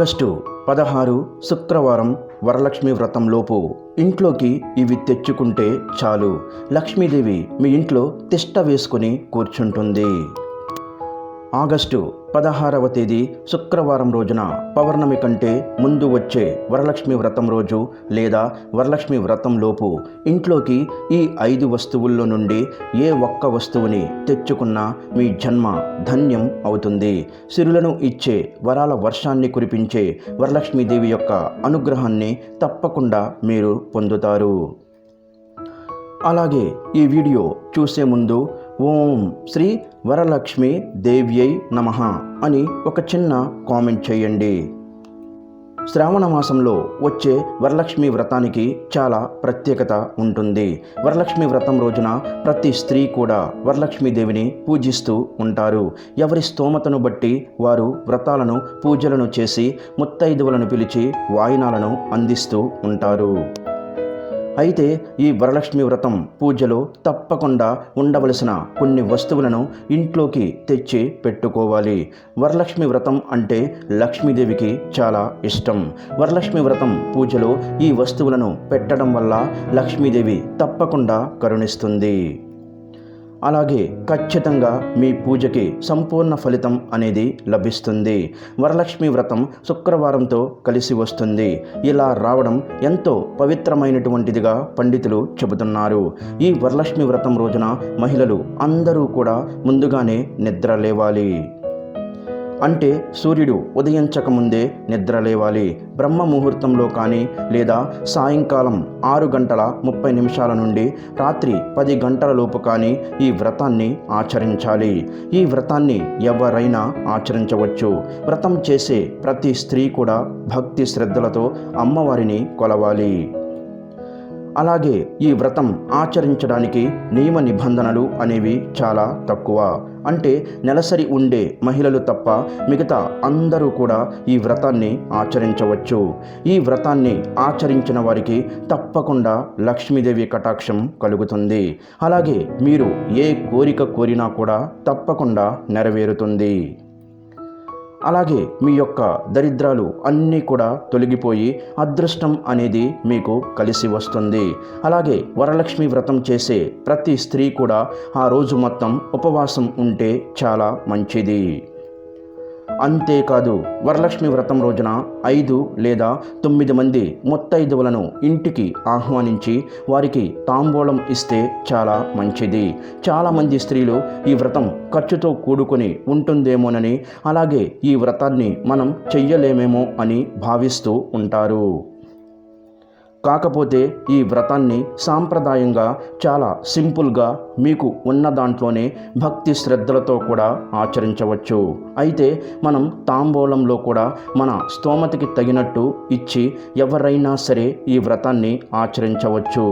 August పదహారు శుక్రవారం వరలక్ష్మి వ్రతంలోపు ఇంట్లోకి ఇవి తెచ్చుకుంటే చాలు. లక్ష్మీదేవి మీ ఇంట్లో తిష్ట వేసుకుని కూర్చుంటుంది. ఆగస్టు పదహారవ తేదీ శుక్రవారం రోజున పౌర్ణమి కంటే ముందు వచ్చే వరలక్ష్మి వ్రతం రోజు లేదా వరలక్ష్మి వ్రతం లోపు ఇంట్లోకి ఈ ఐదు వస్తువుల్లో నుండి ఏ ఒక్క వస్తువుని తెచ్చుకున్నా మీ జన్మ ధన్యం అవుతుంది. సిరులను ఇచ్చే వరాల వర్షాన్ని కురిపించే వరలక్ష్మీదేవి యొక్క అనుగ్రహాన్ని తప్పకుండా మీరు పొందుతారు. అలాగే ఈ వీడియో చూసే ముందు ఓం శ్రీ వరలక్ష్మి దేవ్యై నమ అని ఒక చిన్న కామెంట్ చేయండి. శ్రావణ మాసంలో వచ్చే వరలక్ష్మి వ్రతానికి చాలా ప్రత్యేకత ఉంటుంది. వరలక్ష్మి వ్రతం రోజున ప్రతి స్త్రీ కూడా వరలక్ష్మీదేవిని పూజిస్తూ ఉంటారు. ఎవరి స్తోమతను బట్టి వారు వ్రతాలను పూజలను చేసి ముత్తైదువులను పిలిచి వాయినాలను అందిస్తూ ఉంటారు. అయితే ఈ వరలక్ష్మి వ్రతం పూజలో తప్పకుండా ఉండవలసిన కొన్ని వస్తువులను ఇంట్లోకి తెచ్చి పెట్టుకోవాలి. వరలక్ష్మి వ్రతం అంటే లక్ష్మీదేవికి చాలా ఇష్టం. వరలక్ష్మి వ్రతం పూజలో ఈ వస్తువులను పెట్టడం వల్ల లక్ష్మీదేవి తప్పకుండా కరుణిస్తుంది. అలాగే ఖచ్చితంగా మీ పూజకి సంపూర్ణ ఫలితం అనేది లభిస్తుంది. వరలక్ష్మి వ్రతం శుక్రవారంతో కలిసి వస్తుంది. ఇలా రావడం ఎంతో పవిత్రమైనటువంటిదిగా పండితులు చెబుతున్నారు. ఈ వరలక్ష్మి వ్రతం రోజున మహిళలు అందరూ కూడా ముందుగానే నిద్ర లేవాలి. అంటే సూర్యుడు ఉదయించకముందే నిద్ర లేవాలి. బ్రహ్మ ముహూర్తంలో కానీ లేదా సాయంకాలం ఆరు గంటల ముప్పై నిమిషాల నుండి రాత్రి పది గంటల లోపు కానీ ఈ వ్రతాన్ని ఆచరించాలి. ఈ వ్రతాన్ని ఎవరైనా ఆచరించవచ్చు. వ్రతం చేసే ప్రతి స్త్రీ కూడా భక్తి శ్రద్ధలతో అమ్మవారిని కొలవాలి. అలాగే ఈ వ్రతం ఆచరించడానికి నియమ నిబంధనలు అనేవి చాలా తక్కువ. అంటే నెలసరి ఉండే మహిళలు తప్ప మిగతా అందరూ కూడా ఈ వ్రతాన్ని ఆచరించవచ్చు. ఈ వ్రతాన్ని ఆచరించిన వారికి తప్పకుండా లక్ష్మీదేవి కటాక్షం కలుగుతుంది. అలాగే మీరు ఏ కోరిక కోరినా కూడా తప్పకుండా నెరవేరుతుంది. అలాగే మీ యొక్క దరిద్రాలు అన్నీ కూడా తొలగిపోయి అదృష్టం అనేది మీకు కలిసి వస్తుంది. అలాగే వరలక్ష్మి వ్రతం చేసే ప్రతి స్త్రీ కూడా ఆ రోజు మొత్తం ఉపవాసం ఉంటే చాలా మంచిది. అంతేకాదు వరలక్ష్మి వ్రతం రోజున ఐదు లేదా తొమ్మిది మంది ముత్తైదువులను ఇంటికి ఆహ్వానించి వారికి తాంబూలం ఇస్తే చాలా మంచిది. చాలామంది స్త్రీలు ఈ వ్రతం ఖర్చుతో కూడుకొని ఉంటుందేమోనని అలాగే ఈ వ్రతాన్ని మనం చెయ్యలేమేమో అని భావిస్తూ ఉంటారు. కాకపోతే ఈ వ్రతాన్ని సాంప్రదాయంగా చాలా సింపుల్గా మీకు ఉన్న దాంట్లోనే భక్తి శ్రద్ధలతో కూడా ఆచరించవచ్చు. అయితే మనం తాంబూలంలో కూడా మన స్తోమతికి తగినట్టు ఇచ్చి ఎవరైనా సరే ఈ వ్రతాన్ని ఆచరించవచ్చు.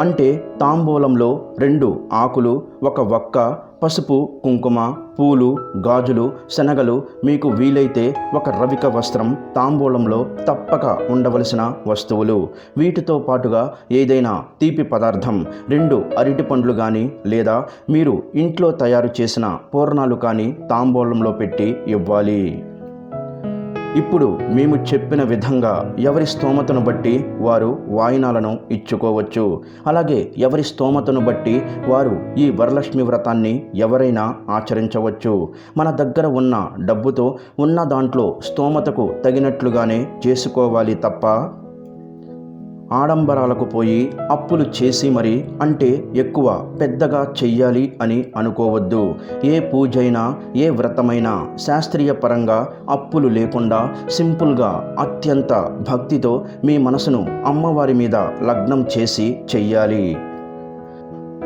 అంటే తాంబూలంలో రెండు ఆకులు ఒక వక్క పసుపు కుంకుమ పూలు గాజులు శనగలు మీకు వీలైతే ఒక రవిక వస్త్రం తాంబూలంలో తప్పక ఉండవలసిన వస్తువులు. వీటితో పాటుగా ఏదైనా తీపి పదార్థం రెండు అరటి పండ్లు కానీ లేదా మీరు ఇంట్లో తయారు చేసిన పూర్ణాలు కానీ తాంబూలంలో పెట్టి ఇవ్వాలి. ఇప్పుడు మేము చెప్పిన విధంగా ఎవరి స్తోమతను బట్టి వారు వాయినాలను ఇచ్చుకోవచ్చు. అలాగే ఎవరి స్తోమతను బట్టి వారు ఈ వరలక్ష్మి వ్రతాన్ని ఎవరైనా ఆచరించవచ్చు. మన దగ్గర ఉన్న డబ్బుతో ఉన్న దాంట్లో స్తోమతకు తగినట్లుగానే చేసుకోవాలి తప్ప ఆడంబరాలకు పోయి అప్పులు చేసి మరి అంటే ఎక్కువ పెద్దగా చెయ్యాలి అని అనుకోవద్దు. ఏ పూజైనా ఏ వ్రతమైనా శాస్త్రీయ పరంగా అప్పులు లేకుండా సింపుల్గా అత్యంత భక్తితో మీ మనసును అమ్మవారి మీద లగ్నం చేసి చెయ్యాలి.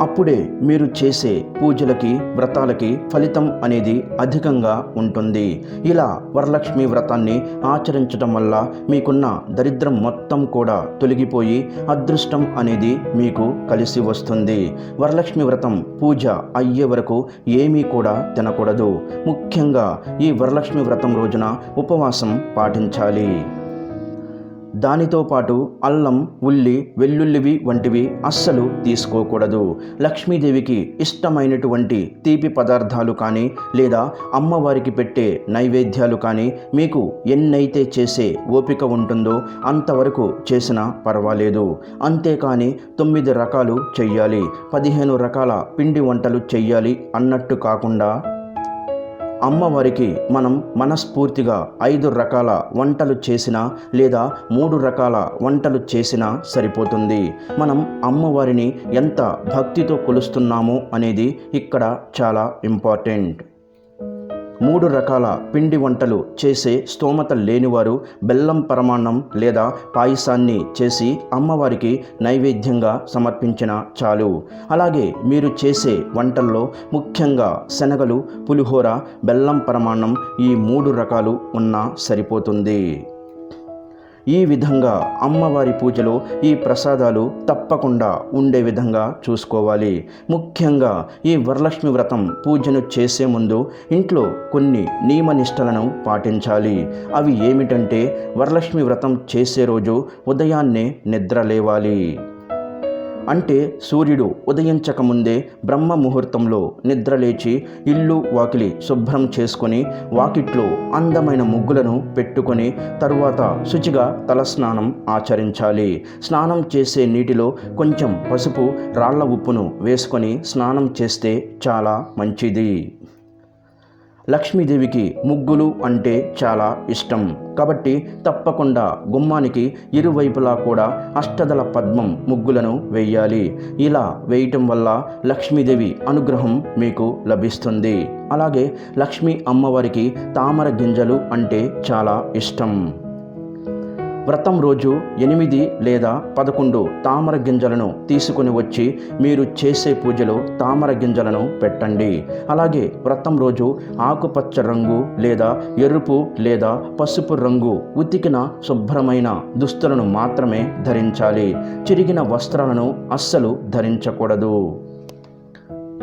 అప్పుడే మీరు చేసే పూజలకి వ్రతాలకి ఫలితం అనేది అధికంగా ఉంటుంది. ఇలా వరలక్ష్మి వ్రతాన్ని ఆచరించడం వల్ల మీకున్న దరిద్రం మొత్తం కూడా తొలగిపోయి అదృష్టం అనేది మీకు కలిసి వస్తుంది. వరలక్ష్మి వ్రతం పూజ అయ్యే వరకు ఏమీ కూడా తినకూడదు. ముఖ్యంగా ఈ వరలక్ష్మి వ్రతం రోజున ఉపవాసం పాటించాలి. దానితో పాటు అల్లం ఉల్లి వెల్లుల్లివి వంటివి అస్సలు తీసుకోకూడదు. లక్ష్మీదేవికి ఇష్టమైనటువంటి తీపి పదార్థాలు కానీ లేదా అమ్మవారికి పెట్టే నైవేద్యాలు కానీ మీకు ఎన్నైతే చేసే ఓపిక ఉంటుందో అంతవరకు చేసినా పర్వాలేదు. అంతేకాని తొమ్మిది రకాలు చెయ్యాలి. పదిహేను రకాల పిండి వంటలు చెయ్యాలి అన్నట్టు కాకుండా అమ్మవారికి మనం మనస్ఫూర్తిగా ఐదు రకాల వంటలు చేసినా లేదా మూడు రకాల వంటలు చేసినా సరిపోతుంది. మనం అమ్మవారిని ఎంత భక్తితో కొలుస్తున్నామో అనేది ఇక్కడ చాలా ఇంపార్టెంట్. మూడు రకాల పిండి వంటలు చేసే స్తోమత లేనివారు బెల్లం పరమాన్నం లేదా పాయసాన్ని చేసి అమ్మవారికి నైవేద్యంగా సమర్పించిన చాలు. అలాగే మీరు చేసే వంటల్లో ముఖ్యంగా శనగలు పులిహోర బెల్లం పరమాన్నం ఈ మూడు రకాలు ఉన్నా సరిపోతుంది. ఈ విధంగా అమ్మవారి పూజలో ఈ ప్రసాదాలు తప్పకుండా ఉండే విధంగా చూసుకోవాలి. ముఖ్యంగా ఈ వరలక్ష్మి వ్రతం పూజను చేసే ముందు ఇంట్లో కొన్ని నియమనిష్టలను పాటించాలి. అవి ఏమిటంటే వరలక్ష్మి వ్రతం చేసే రోజు ఉదయాన్నే నిద్ర లేవాలి. అంటే సూర్యుడు ఉదయించకముందే బ్రహ్మ ముహూర్తంలో నిద్రలేచి ఇల్లు వాకిలి శుభ్రం చేసుకొని వాకిట్లో అందమైన ముగ్గులను పెట్టుకొని తరువాత శుచిగా తలస్నానం ఆచరించాలి. స్నానం చేసే నీటిలో కొంచెం పసుపు రాళ్ళ ఉప్పును వేసుకొని స్నానం చేస్తే చాలా మంచిది. లక్ష్మీదేవికి ముగ్గులు అంటే చాలా ఇష్టం. కాబట్టి తప్పకుండా గుమ్మానికి ఇరువైపులా కూడా అష్టదల పద్మం ముగ్గులను వేయాలి. ఇలా వేయటం వల్ల లక్ష్మీదేవి అనుగ్రహం మీకు లభిస్తుంది. అలాగే లక్ష్మీ అమ్మవారికి తామర గింజలు అంటే చాలా ఇష్టం. వ్రతం రోజు ఎనిమిది లేదా పదకొండు తామర గింజలను తీసుకుని వచ్చి మీరు చేసే పూజలో తామర గింజలను పెట్టండి. అలాగే వ్రతం రోజు ఆకుపచ్చ రంగు లేదా ఎరుపు లేదా పసుపు రంగు ఉతికిన శుభ్రమైన దుస్తులను మాత్రమే ధరించాలి. చిరిగిన వస్త్రాలను అస్సలు ధరించకూడదు.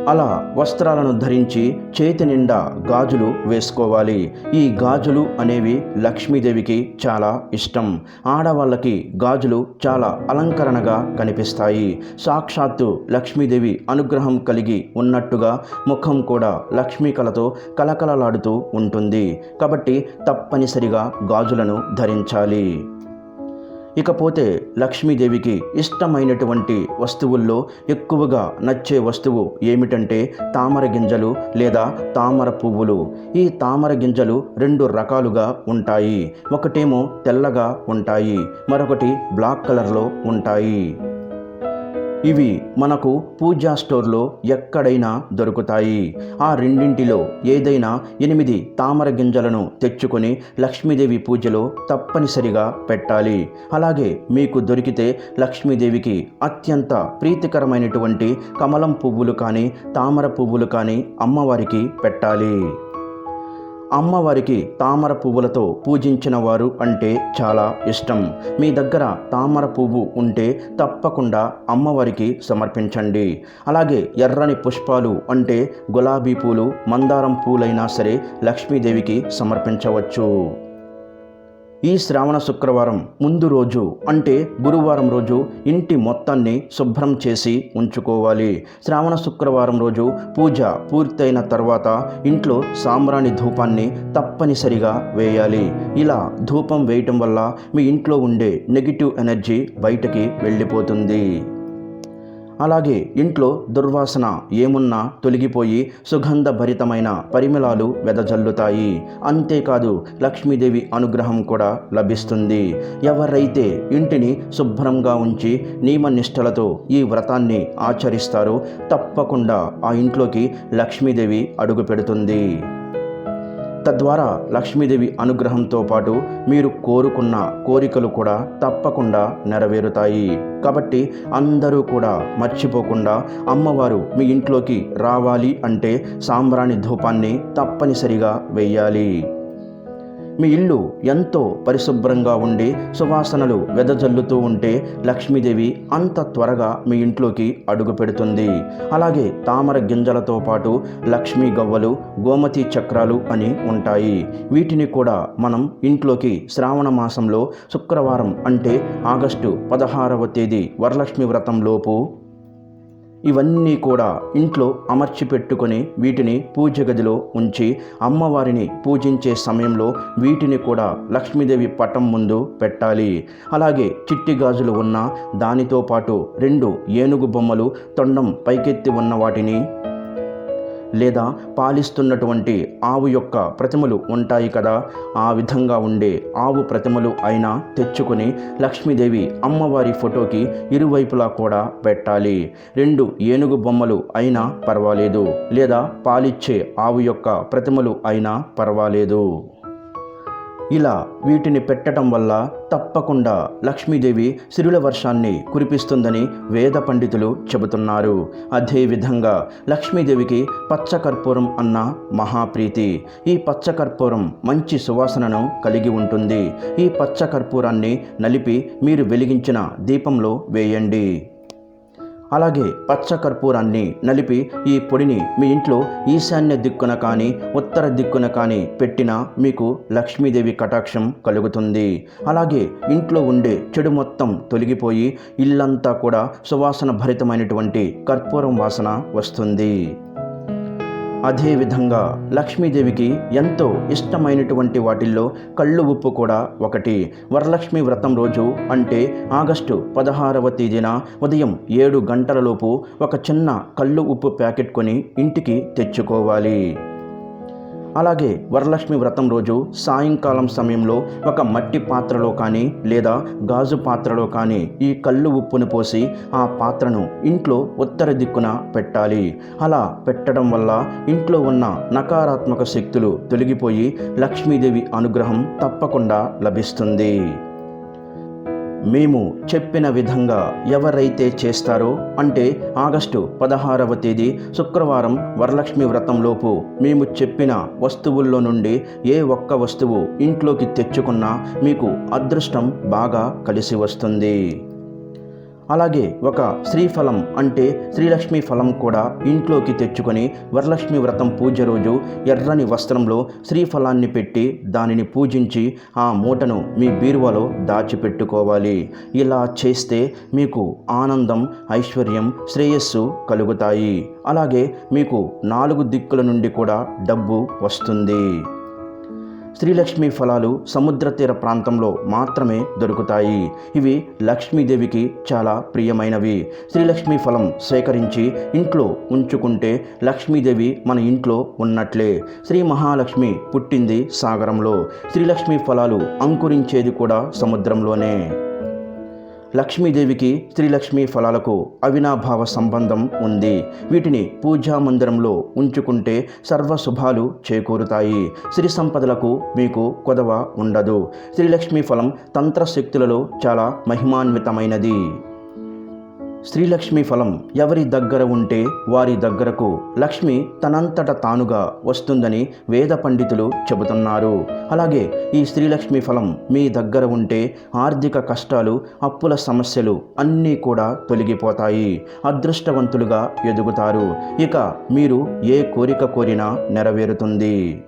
అలా వస్త్రాలను ధరించి చేతి నిండా గాజులు వేసుకోవాలి. ఈ గాజులు అనేవి లక్ష్మీదేవికి చాలా ఇష్టం. ఆడవాళ్ళకి గాజులు చాలా అలంకరణగా కనిపిస్తాయి. సాక్షాత్తు లక్ష్మీదేవి అనుగ్రహం కలిగి ఉన్నట్టుగా ముఖం కూడా లక్ష్మీ కళతో కలకలలాడుతూ ఉంటుంది. కాబట్టి తప్పనిసరిగా గాజులను ధరించాలి. ఇకపోతే లక్ష్మీదేవికి ఇష్టమైనటువంటి వస్తువుల్లో ఎక్కువగా నచ్చే వస్తువు ఏమిటంటే తామర గింజలు లేదా తామర పువ్వులు. ఈ తామర గింజలు రెండు రకాలుగా ఉంటాయి. ఒకటేమో తెల్లగా ఉంటాయి. మరొకటి బ్లాక్ కలర్లో ఉంటాయి. ఇవి మనకు పూజా స్టోర్లో ఎక్కడైనా దొరుకుతాయి. ఆ రెండింటిలో ఏదైనా ఎనిమిది తామర గింజలను తెచ్చుకొని లక్ష్మీదేవి పూజలో తప్పనిసరిగా పెట్టాలి. అలాగే మీకు దొరికితే లక్ష్మీదేవికి అత్యంత ప్రీతికరమైనటువంటి కమలం పువ్వులు కానీ తామర పువ్వులు కానీ అమ్మవారికి పెట్టాలి. అమ్మవారికి తామర పువ్వులతో పూజించిన వారు అంటే చాలా ఇష్టం. మీ దగ్గర తామర పువ్వు ఉంటే తప్పకుండా అమ్మవారికి సమర్పించండి. అలాగే ఎర్రని పుష్పాలు అంటే గులాబీ పూలు మందారం పూలైనా సరే లక్ష్మీదేవికి సమర్పించవచ్చు. ఈ శ్రావణ శుక్రవారం ముందు రోజు అంటే గురువారం రోజు ఇంటి మొత్తాన్ని శుభ్రం చేసి ఉంచుకోవాలి. శ్రావణ శుక్రవారం రోజు పూజ పూర్తయిన తర్వాత ఇంట్లో సాంబ్రాణి ధూపాన్ని తప్పనిసరిగా వేయాలి. ఇలా ధూపం వేయటం వల్ల మీ ఇంట్లో ఉండే నెగిటివ్ ఎనర్జీ బయటకి వెళ్ళిపోతుంది. అలాగే ఇంట్లో దుర్వాసన ఏమున్నా తొలగిపోయి సుగంధభరితమైన పరిమళాలు వెదజల్లుతాయి. అంతేకాదు లక్ష్మీదేవి అనుగ్రహం కూడా లభిస్తుంది. ఎవరైతే ఇంటిని శుభ్రంగా ఉంచి నియమనిష్టలతో ఈ వ్రతాన్ని ఆచరిస్తారో తప్పకుండా ఆ ఇంట్లోకి లక్ష్మీదేవి అడుగు పెడుతుంది. తద్వారా లక్ష్మీదేవి అనుగ్రహంతో పాటు మీరు కోరుకున్న కోరికలు కూడా తప్పకుండా నెరవేరుతాయి. కాబట్టి అందరూ కూడా మర్చిపోకుండా అమ్మవారు మీ ఇంట్లోకి రావాలి అంటే సాంబ్రాణి ధూపాన్ని తప్పనిసరిగా వెయ్యాలి మీ ఇల్లు ఎంతో పరిశుభ్రంగా ఉండి సువాసనలు వెదజల్లుతూ ఉంటే లక్ష్మీదేవి అంత త్వరగా మీ ఇంట్లోకి అడుగు పెడుతుంది. అలాగే తామర గింజలతో పాటు లక్ష్మీ గవ్వలు గోమతి చక్రాలు అని ఉంటాయి. వీటిని కూడా మనం ఇంట్లోకి శ్రావణ మాసంలో శుక్రవారం అంటే ఆగస్టు పదహారవ తేదీ వరలక్ష్మి వ్రతంలోపు ఇవన్నీ కూడా ఇంట్లో అమర్చి పెట్టుకొని వీటిని పూజ గదిలో ఉంచి అమ్మవారిని పూజించే సమయంలో వీటిని కూడా లక్ష్మీదేవి పటం ముందు పెట్టాలి. అలాగే చిట్టి గాజులు ఉన్న దానితో పాటు రెండు ఏనుగు బొమ్మలు తొండం పైకెత్తి ఉన్న వాటిని లేదా పాలిస్తున్నటువంటి ఆవు యొక్క ప్రతిమలు ఉంటాయి కదా ఆ విధంగా ఉండే ఆవు ప్రతిమలు అయినా తెచ్చుకొని లక్ష్మీదేవి అమ్మవారి ఫోటోకి ఇరువైపులా కూడా పెట్టాలి. రెండు ఏనుగు బొమ్మలు అయినా పర్వాలేదు లేదా పాలిచ్చే ఆవు యొక్క ప్రతిమలు అయినా పర్వాలేదు. ఇలా వీటిని పెట్టడం వల్ల తప్పకుండా లక్ష్మీదేవి సిరుల వర్షాన్ని కురిపిస్తుందని వేద పండితులు చెబుతున్నారు. అదేవిధంగా లక్ష్మీదేవికి పచ్చకర్పూరం అన్న మహాప్రీతి. ఈ పచ్చకర్పూరం మంచి సువాసనను కలిగి ఉంటుంది. ఈ పచ్చకర్పూరాన్ని నలిపి మీరు వెలిగించిన దీపంలో వేయండి. అలాగే పచ్చ కర్పూరాన్ని నలిపి ఈ పొడిని మీ ఇంట్లో ఈశాన్య దిక్కున కానీ ఉత్తర దిక్కున కానీ పెట్టినా మీకు లక్ష్మీదేవి కటాక్షం కలుగుతుంది. అలాగే ఇంట్లో ఉండే చెడు మొత్తం తొలగిపోయి ఇల్లంతా కూడా సువాసన భరితమైనటువంటి కర్పూరం వాసన వస్తుంది. అదేవిధంగా లక్ష్మీదేవికి ఎంతో ఇష్టమైనటువంటి వాటిల్లో కళ్ళు ఉప్పు కూడా ఒకటి. వరలక్ష్మి వ్రతం రోజు అంటే ఆగస్టు పదహారవ తేదీన ఉదయం ఏడు గంటలలోపు ఒక చిన్న కళ్ళు ఉప్పు ప్యాకెట్ కొని ఇంటికి తెచ్చుకోవాలి. అలాగే వరలక్ష్మి వ్రతం రోజు సాయంకాలం సమయంలో ఒక మట్టి పాత్రలో కానీ లేదా గాజు పాత్రలో కానీ ఈ కళ్ళు ఉప్పును పోసి ఆ పాత్రను ఇంట్లో ఉత్తర దిక్కున పెట్టాలి. అలా పెట్టడం వల్ల ఇంట్లో ఉన్న నకారాత్మక శక్తులు తొలగిపోయి లక్ష్మీదేవి అనుగ్రహం తప్పకుండా లభిస్తుంది. మేము చెప్పిన విధంగా ఎవరైతే చేస్తారో అంటే ఆగస్టు పదహారవ తేదీ శుక్రవారం వరలక్ష్మి వ్రతంలోపు మేము చెప్పిన వస్తువుల్లో నుండి ఏ ఒక్క వస్తువు ఇంట్లోకి తెచ్చుకున్నా మీకు అదృష్టం బాగా కలిసి వస్తుంది. అలాగే ఒక శ్రీఫలం అంటే శ్రీలక్ష్మి ఫలం కూడా ఇంట్లోకి తెచ్చుకొని వరలక్ష్మి వ్రతం పూజ రోజు ఎర్రని వస్త్రంలో శ్రీఫలాన్ని పెట్టి దానిని పూజించి ఆ మూటను మీ బీరువాలో దాచిపెట్టుకోవాలి. ఇలా చేస్తే మీకు ఆనందం ఐశ్వర్యం శ్రేయస్సు కలుగుతాయి. అలాగే మీకు నాలుగు దిక్కుల నుండి కూడా డబ్బు వస్తుంది. శ్రీలక్ష్మి ఫలాలు సముద్ర తీర ప్రాంతంలో మాత్రమే దొరుకుతాయి. ఇవి లక్ష్మీదేవికి చాలా ప్రియమైనవి. శ్రీలక్ష్మి ఫలం సేకరించి ఇంట్లో ఉంచుకుంటే లక్ష్మీదేవి మన ఇంట్లో ఉన్నట్లే. శ్రీ మహాలక్ష్మి పుట్టింది సాగరంలో. శ్రీలక్ష్మి ఫలాలు అంకురించేది కూడా సముద్రంలోనే. లక్ష్మీదేవికి శ్రీలక్ష్మి ఫలాలకు అవినాభావ సంబంధం ఉంది. వీటిని పూజా మందిరంలో ఉంచుకుంటే సర్వ శుభాలు చేకూరుతాయి. శ్రీ సంపదలకు మీకు కొదవ ఉండదు. శ్రీలక్ష్మి ఫలం తంత్రశక్తులలో చాలా మహిమాన్వితమైనది. శ్రీలక్ష్మి ఫలం ఎవరి దగ్గర ఉంటే వారి దగ్గరకు లక్ష్మి తనంతట తానుగా వస్తుందని వేద పండితులు చెబుతున్నారు. అలాగే ఈ శ్రీలక్ష్మి ఫలం మీ దగ్గర ఉంటే ఆర్థిక కష్టాలు అప్పుల సమస్యలు అన్నీ కూడా తొలగిపోతాయి. అదృష్టవంతులుగా ఎదుగుతారు. ఇక మీరు ఏ కోరిక కోరినా నెరవేరుతుంది.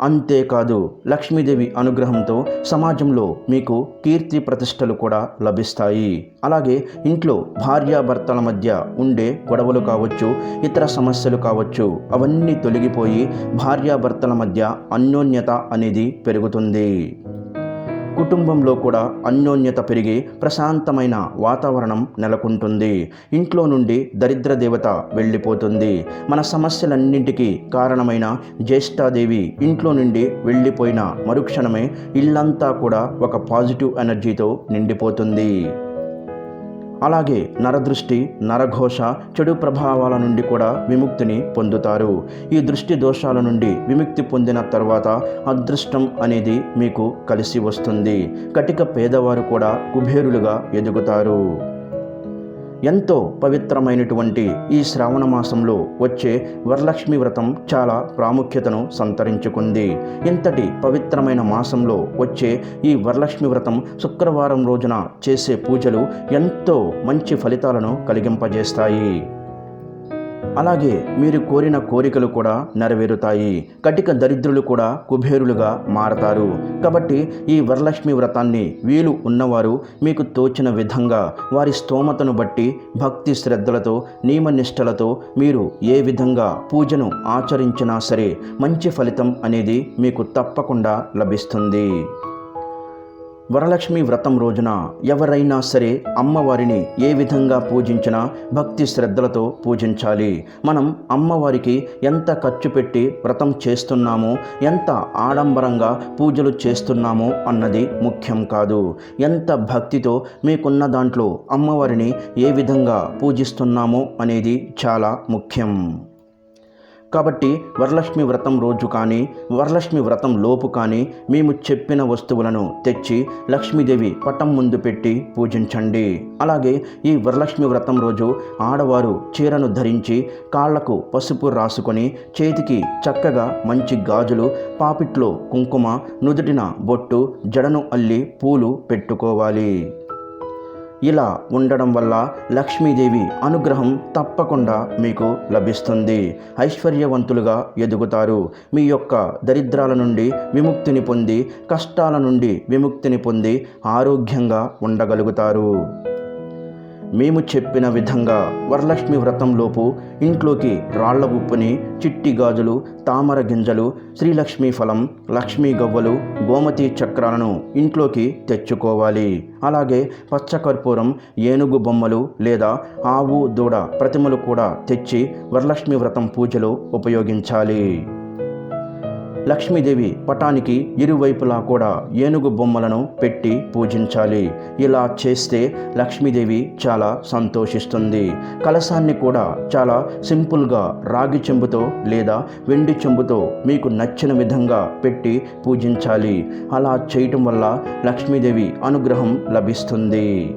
అంతేకాదు లక్ష్మీదేవి అనుగ్రహంతో సమాజంలో మీకు కీర్తి ప్రతిష్టలు కూడా లభిస్తాయి. అలాగే ఇంట్లో భార్యాభర్తల మధ్య ఉండే గొడవలు కావచ్చు ఇతర సమస్యలు కావచ్చు అవన్నీ తొలగిపోయి భార్యాభర్తల మధ్య అన్యోన్యత అనేది పెరుగుతుంది. కుటుంబంలో కూడా అన్యోన్యత పెరిగి ప్రశాంతమైన వాతావరణం నెలకొంటుంది. ఇంట్లో నుండి దరిద్ర దేవత వెళ్ళిపోతుంది. మన సమస్యలన్నింటికీ కారణమైన జ్యేష్ఠాదేవి ఇంట్లో నుండి వెళ్ళిపోయిన మరుక్షణమే ఇల్లంతా కూడా ఒక పాజిటివ్ ఎనర్జీతో నిండిపోతుంది. అలాగే నరదృష్టి నరఘోష చెడు ప్రభావాల నుండి కూడా విముక్తిని పొందుతారు. ఈ దృష్టి దోషాల నుండి విముక్తి పొందిన తర్వాత అదృష్టం అనేది మీకు కలిసి వస్తుంది. కటిక పేదవారు కూడా కుబేరులుగా ఎదుగుతారు. ఎంతో పవిత్రమైనటువంటి ఈ శ్రావణ మాసంలో వచ్చే వరలక్ష్మి వ్రతం చాలా ప్రాముఖ్యతను సంతరించుకుంది. ఇంతటి పవిత్రమైన మాసంలో వచ్చే ఈ వరలక్ష్మి వ్రతం శుక్రవారం రోజున చేసే పూజలు ఎంతో మంచి ఫలితాలను కలిగింపజేస్తాయి. అలాగే మీరు కోరిన కోరికలు కూడా నెరవేరుతాయి. కటిక దరిద్రులు కూడా కుబేరులుగా మారతారు. కాబట్టి ఈ వరలక్ష్మి వ్రతాన్ని వీలు ఉన్నవారు మీకు తోచిన విధంగా వారి స్తోమతను బట్టి భక్తి శ్రద్ధలతో నియమనిష్టలతో మీరు ఏ విధంగా పూజను ఆచరించినా సరే మంచి ఫలితం అనేది మీకు తప్పకుండా లభిస్తుంది. వరలక్ష్మి వ్రతం రోజున ఎవరైనా సరే అమ్మవారిని ఏ విధంగా పూజించినా భక్తి శ్రద్ధలతో పూజించాలి. మనం అమ్మవారికి ఎంత ఖర్చు పెట్టి వ్రతం చేస్తున్నామో ఎంత ఆడంబరంగా పూజలు చేస్తున్నామో అన్నది ముఖ్యం కాదు. ఎంత భక్తితో మీకున్న దాంట్లో అమ్మవారిని ఏ విధంగా పూజిస్తున్నామో అనేది చాలా ముఖ్యం. కాబట్టి వరలక్ష్మి వ్రతం రోజు కానీ వరలక్ష్మి వ్రతం లోపు కానీ మేము చెప్పిన వస్తువులను తెచ్చి లక్ష్మీదేవి పటం ముందు పెట్టి పూజించండి. అలాగే ఈ వరలక్ష్మి వ్రతం రోజు ఆడవారు చీరను ధరించి కాళ్ళకు పసుపు రాసుకొని చేతికి చక్కగా మంచి గాజులు పాపిట్లో కుంకుమ నుదుటిన బొట్టు జడను అల్లి పూలు పెట్టుకోవాలి. ఇలా ఉండడం వల్ల లక్ష్మీదేవి అనుగ్రహం తప్పకుండా మీకు లభిస్తుంది. ఐశ్వర్యవంతులుగా ఎదుగుతారు. మీ యొక్క దరిద్రాల నుండి విముక్తిని పొంది కష్టాల నుండి విముక్తిని పొంది ఆరోగ్యంగా ఉండగలుగుతారు. మేము చెప్పిన విధంగా వరలక్ష్మి వ్రతంలోపు ఇంట్లోకి రాళ్ళ ఉప్పుని చిట్టి గాజులు తామర గింజలు శ్రీలక్ష్మీ ఫలం లక్ష్మీ గవ్వలు గోమతి చక్రాలను ఇంట్లోకి తెచ్చుకోవాలి. అలాగే పచ్చకర్పూరం ఏనుగు బొమ్మలు లేదా ఆవు దూడ ప్రతిమలు కూడా తెచ్చి వరలక్ష్మి వ్రతం పూజలో ఉపయోగించాలి. లక్ష్మీదేవి పటానికి ఇరువైపులా కూడా ఏనుగు బొమ్మలను పెట్టి పూజించాలి. ఇలా చేస్తే లక్ష్మీదేవి చాలా సంతోషిస్తుంది. కలశాన్ని కూడా చాలా సింపుల్గా రాగి చెంబుతో లేదా వెండి చెంబుతో మీకు నచ్చిన విధంగా పెట్టి పూజించాలి. అలా చేయటం వల్ల లక్ష్మీదేవి అనుగ్రహం లభిస్తుంది.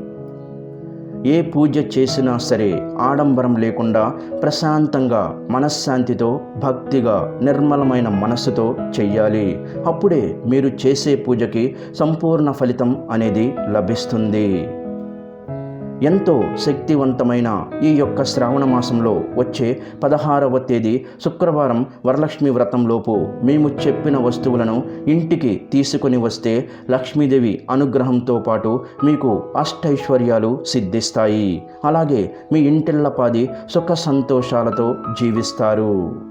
ఏ పూజ చేసినా సరే ఆడంబరం లేకుండా ప్రశాంతంగా మనశ్శాంతితో భక్తిగా నిర్మలమైన మనస్సుతో చెయ్యాలి. అప్పుడే మీరు చేసే పూజకి సంపూర్ణ ఫలితం అనేది లభిస్తుంది. ఎంతో శక్తివంతమైన ఈ యొక్క శ్రావణ మాసంలో వచ్చే పదహారవ తేదీ శుక్రవారం వరలక్ష్మి వ్రతంలోపు మేము చెప్పిన వస్తువులను ఇంటికి తీసుకొని వస్తే లక్ష్మీదేవి అనుగ్రహంతో పాటు మీకు అష్టైశ్వర్యాలు సిద్ధిస్తాయి. అలాగే మీ ఇంటిల్లపాది సుఖ సంతోషాలతో జీవిస్తారు.